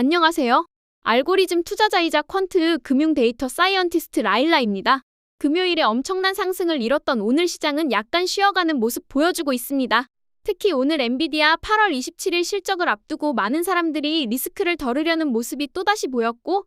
안녕하세요. 알고리즘 투자자이자 퀀트 금융 데이터 사이언티스트 라일라입니다. 금요일에 엄청난 상승을 이뤘던 오늘 시장은 약간 쉬어가는 모습 보여주고 있습니다. 특히 오늘 엔비디아 8월 27일 실적을 앞두고 많은 사람들이 리스크를 덜으려는 모습이 또다시 보였고,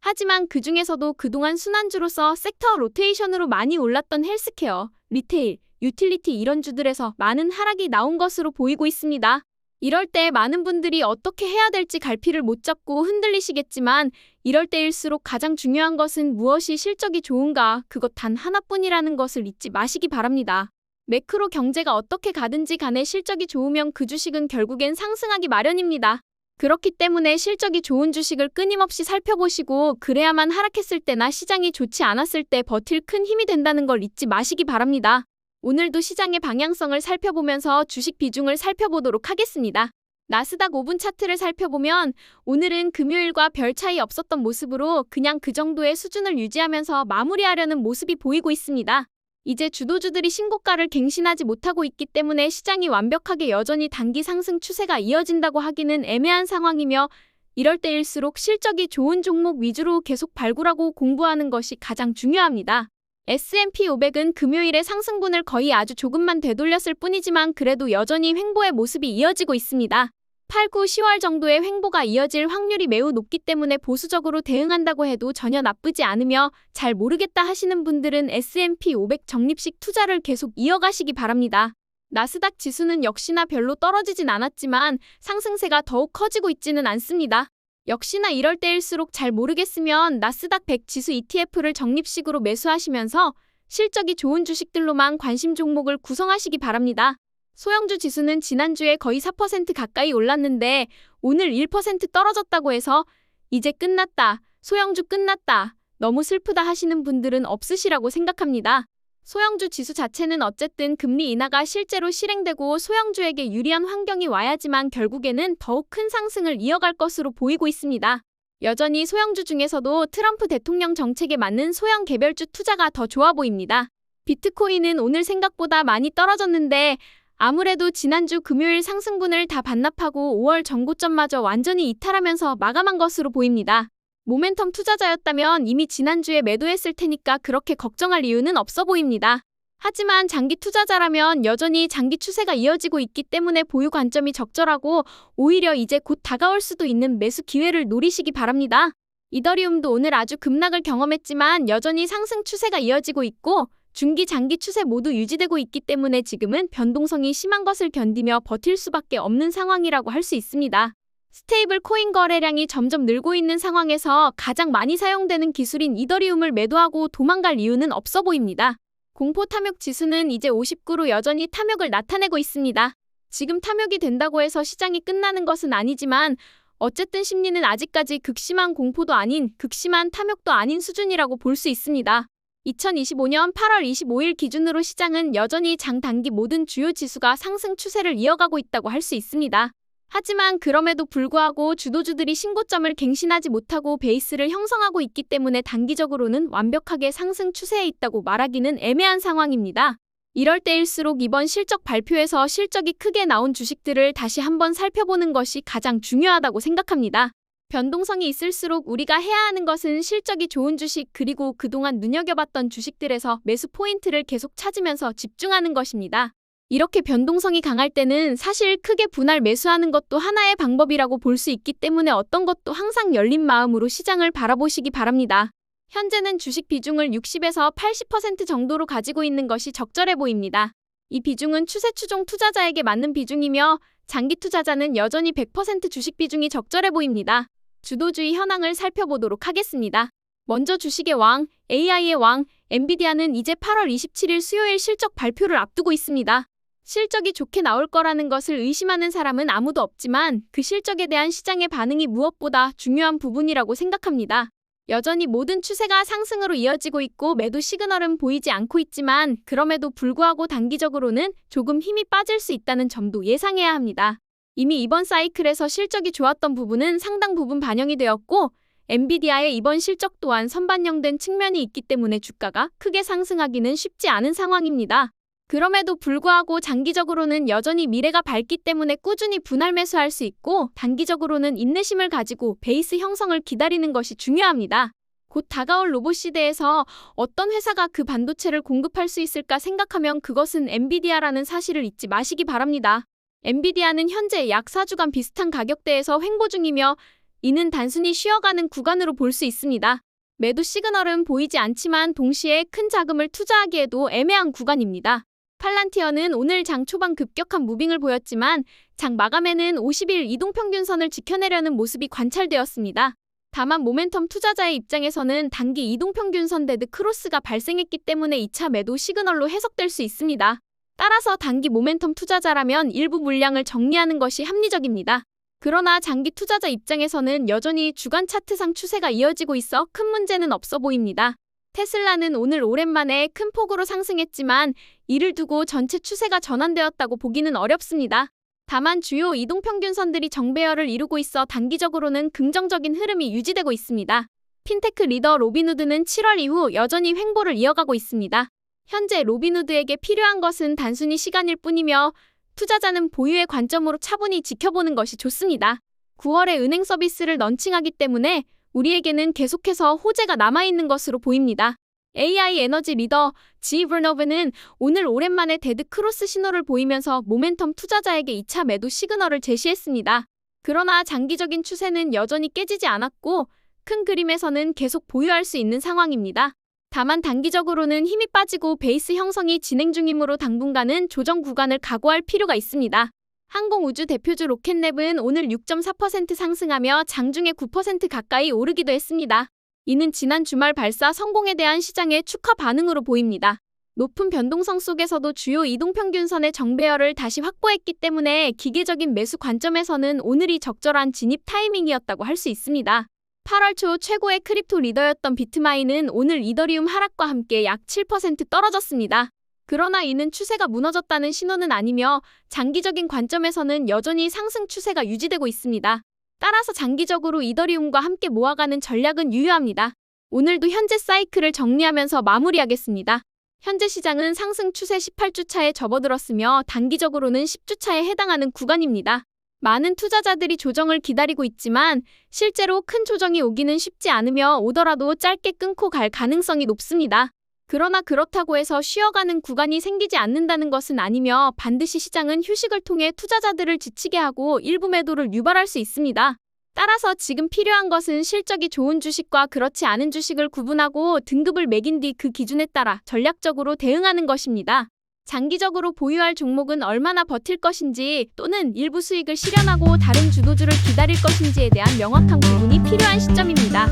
하지만 그 중에서도 그동안 순환주로서 섹터 로테이션으로 많이 올랐던 헬스케어, 리테일, 유틸리티 이런 주들에서 많은 하락이 나온 것으로 보이고 있습니다. 이럴 때 많은 분들이 어떻게 해야 될지 갈피를 못 잡고 흔들리시겠지만 이럴 때일수록 가장 중요한 것은 무엇이 실적이 좋은가 그것 단 하나뿐이라는 것을 잊지 마시기 바랍니다. 매크로 경제가 어떻게 가든지 간에 실적이 좋으면 그 주식은 결국엔 상승하기 마련입니다. 그렇기 때문에 실적이 좋은 주식을 끊임없이 살펴보시고 그래야만 하락했을 때나 시장이 좋지 않았을 때 버틸 큰 힘이 된다는 걸 잊지 마시기 바랍니다. 오늘도 시장의 방향성을 살펴보면서 주식 비중을 살펴보도록 하겠습니다. 나스닥 5분 차트를 살펴보면 오늘은 금요일과 별 차이 없었던 모습으로 그냥 그 정도의 수준을 유지하면서 마무리하려는 모습이 보이고 있습니다. 이제 주도주들이 신고가를 갱신하지 못하고 있기 때문에 시장이 완벽하게 여전히 단기 상승 추세가 이어진다고 하기는 애매한 상황이며 이럴 때일수록 실적이 좋은 종목 위주로 계속 발굴하고 공부하는 것이 가장 중요합니다. S&P 500은 금요일에 상승분을 거의 아주 조금만 되돌렸을 뿐이지만 그래도 여전히 횡보의 모습이 이어지고 있습니다. 8, 9, 10월 정도의 횡보가 이어질 확률이 매우 높기 때문에 보수적으로 대응한다고 해도 전혀 나쁘지 않으며 잘 모르겠다 하시는 분들은 S&P 500 적립식 투자를 계속 이어가시기 바랍니다. 나스닥 지수는 역시나 별로 떨어지진 않았지만 상승세가 더욱 커지고 있지는 않습니다. 역시나 이럴 때일수록 잘 모르겠으면 나스닥 100 지수 ETF를 적립식으로 매수하시면서 실적이 좋은 주식들로만 관심 종목을 구성하시기 바랍니다. 소형주 지수는 지난주에 거의 4% 가까이 올랐는데 오늘 1% 떨어졌다고 해서 이제 끝났다. 소형주 끝났다. 너무 슬프다 하시는 분들은 없으시라고 생각합니다. 소형주 지수 자체는 어쨌든 금리 인하가 실제로 실행되고 소형주에게 유리한 환경이 와야지만 결국에는 더욱 큰 상승을 이어갈 것으로 보이고 있습니다. 여전히 소형주 중에서도 트럼프 대통령 정책에 맞는 소형 개별주 투자가 더 좋아 보입니다. 비트코인은 오늘 생각보다 많이 떨어졌는데 아무래도 지난주 금요일 상승분을 다 반납하고 5월 전고점마저 완전히 이탈하면서 마감한 것으로 보입니다. 모멘텀 투자자였다면 이미 지난주에 매도했을 테니까 그렇게 걱정할 이유는 없어 보입니다. 하지만 장기 투자자라면 여전히 장기 추세가 이어지고 있기 때문에 보유 관점이 적절하고 오히려 이제 곧 다가올 수도 있는 매수 기회를 노리시기 바랍니다. 이더리움도 오늘 아주 급락을 경험했지만 여전히 상승 추세가 이어지고 있고 중기 장기 추세 모두 유지되고 있기 때문에 지금은 변동성이 심한 것을 견디며 버틸 수밖에 없는 상황이라고 할 수 있습니다. 스테이블 코인 거래량이 점점 늘고 있는 상황에서 가장 많이 사용되는 기술인 이더리움을 매도하고 도망갈 이유는 없어 보입니다. 공포 탐욕 지수는 이제 59로 여전히 탐욕을 나타내고 있습니다. 지금 탐욕이 된다고 해서 시장이 끝나는 것은 아니지만 어쨌든 심리는 아직까지 극심한 공포도 아닌 극심한 탐욕도 아닌 수준이라고 볼 수 있습니다. 2025년 8월 25일 기준으로 시장은 여전히 장단기 모든 주요 지수가 상승 추세를 이어가고 있다고 할 수 있습니다. 하지만 그럼에도 불구하고 주도주들이 신고점을 갱신하지 못하고 베이스를 형성하고 있기 때문에 단기적으로는 완벽하게 상승 추세에 있다고 말하기는 애매한 상황입니다. 이럴 때일수록 이번 실적 발표에서 실적이 크게 나온 주식들을 다시 한번 살펴보는 것이 가장 중요하다고 생각합니다. 변동성이 있을수록 우리가 해야 하는 것은 실적이 좋은 주식 그리고 그동안 눈여겨봤던 주식들에서 매수 포인트를 계속 찾으면서 집중하는 것입니다. 이렇게 변동성이 강할 때는 사실 크게 분할 매수하는 것도 하나의 방법이라고 볼 수 있기 때문에 어떤 것도 항상 열린 마음으로 시장을 바라보시기 바랍니다. 현재는 주식 비중을 60에서 80% 정도로 가지고 있는 것이 적절해 보입니다. 이 비중은 추세 추종 투자자에게 맞는 비중이며 장기 투자자는 여전히 100% 주식 비중이 적절해 보입니다. 주도주의 현황을 살펴보도록 하겠습니다. 먼저 주식의 왕, AI의 왕, 엔비디아는 이제 8월 27일 수요일 실적 발표를 앞두고 있습니다. 실적이 좋게 나올 거라는 것을 의심하는 사람은 아무도 없지만 그 실적에 대한 시장의 반응이 무엇보다 중요한 부분이라고 생각합니다. 여전히 모든 추세가 상승으로 이어지고 있고 매도 시그널은 보이지 않고 있지만 그럼에도 불구하고 단기적으로는 조금 힘이 빠질 수 있다는 점도 예상해야 합니다. 이미 이번 사이클에서 실적이 좋았던 부분은 상당 부분 반영이 되었고 엔비디아의 이번 실적 또한 선반영된 측면이 있기 때문에 주가가 크게 상승하기는 쉽지 않은 상황입니다. 그럼에도 불구하고 장기적으로는 여전히 미래가 밝기 때문에 꾸준히 분할 매수할 수 있고 단기적으로는 인내심을 가지고 베이스 형성을 기다리는 것이 중요합니다. 곧 다가올 로봇 시대에서 어떤 회사가 그 반도체를 공급할 수 있을까 생각하면 그것은 엔비디아라는 사실을 잊지 마시기 바랍니다. 엔비디아는 현재 약 4주간 비슷한 가격대에서 횡보 중이며 이는 단순히 쉬어가는 구간으로 볼 수 있습니다. 매도 시그널은 보이지 않지만 동시에 큰 자금을 투자하기에도 애매한 구간입니다. 팔란티어는 오늘 장 초반 급격한 무빙을 보였지만 장 마감에는 50일 이동평균선을 지켜내려는 모습이 관찰되었습니다. 다만 모멘텀 투자자의 입장에서는 단기 이동평균선 데드 크로스가 발생했기 때문에 2차 매도 시그널로 해석될 수 있습니다. 따라서 단기 모멘텀 투자자라면 일부 물량을 정리하는 것이 합리적입니다. 그러나 장기 투자자 입장에서는 여전히 주간 차트상 추세가 이어지고 있어 큰 문제는 없어 보입니다. 테슬라는 오늘 오랜만에 큰 폭으로 상승했지만 이를 두고 전체 추세가 전환되었다고 보기는 어렵습니다. 다만 주요 이동평균선들이 정배열을 이루고 있어 단기적으로는 긍정적인 흐름이 유지되고 있습니다. 핀테크 리더 로빈후드는 7월 이후 여전히 횡보를 이어가고 있습니다. 현재 로빈후드에게 필요한 것은 단순히 시간일 뿐이며 투자자는 보유의 관점으로 차분히 지켜보는 것이 좋습니다. 9월에 은행 서비스를 런칭하기 때문에 우리에게는 계속해서 호재가 남아있는 것으로 보입니다. AI 에너지 리더 지 브너브는 오늘 오랜만에 데드 크로스 신호를 보이면서 모멘텀 투자자에게 2차 매도 시그널을 제시했습니다. 그러나 장기적인 추세는 여전히 깨지지 않았고 큰 그림에서는 계속 보유할 수 있는 상황입니다. 다만 단기적으로는 힘이 빠지고 베이스 형성이 진행 중이므로 당분간은 조정 구간을 각오할 필요가 있습니다. 항공우주 대표주 로켓랩은 오늘 6.4% 상승하며 장중에 9% 가까이 오르기도 했습니다. 이는 지난 주말 발사 성공에 대한 시장의 축하 반응으로 보입니다. 높은 변동성 속에서도 주요 이동평균선의 정배열을 다시 확보했기 때문에 기계적인 매수 관점에서는 오늘이 적절한 진입 타이밍이었다고 할 수 있습니다. 8월 초 최고의 크립토 리더였던 비트마인은 오늘 이더리움 하락과 함께 약 7% 떨어졌습니다. 그러나 이는 추세가 무너졌다는 신호는 아니며 장기적인 관점에서는 여전히 상승 추세가 유지되고 있습니다. 따라서 장기적으로 이더리움과 함께 모아가는 전략은 유효합니다. 오늘도 현재 사이클을 정리하면서 마무리하겠습니다. 현재 시장은 상승 추세 18주차에 접어들었으며 단기적으로는 10주차에 해당하는 구간입니다. 많은 투자자들이 조정을 기다리고 있지만 실제로 큰 조정이 오기는 쉽지 않으며 오더라도 짧게 끊고 갈 가능성이 높습니다. 그러나 그렇다고 해서 쉬어가는 구간이 생기지 않는다는 것은 아니며 반드시 시장은 휴식을 통해 투자자들을 지치게 하고 일부 매도를 유발할 수 있습니다. 따라서 지금 필요한 것은 실적이 좋은 주식과 그렇지 않은 주식을 구분하고 등급을 매긴 뒤 그 기준에 따라 전략적으로 대응하는 것입니다. 장기적으로 보유할 종목은 얼마나 버틸 것인지 또는 일부 수익을 실현하고 다른 주도주를 기다릴 것인지에 대한 명확한 구분이 필요한 시점입니다.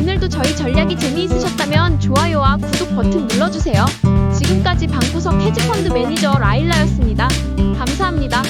오늘도 저희 전략이 재미있으셨 다면 좋아요와 구독 버튼 눌러주세요. 지금까지 방구석 헤지펀드 매니저 라일라였습니다. 감사합니다.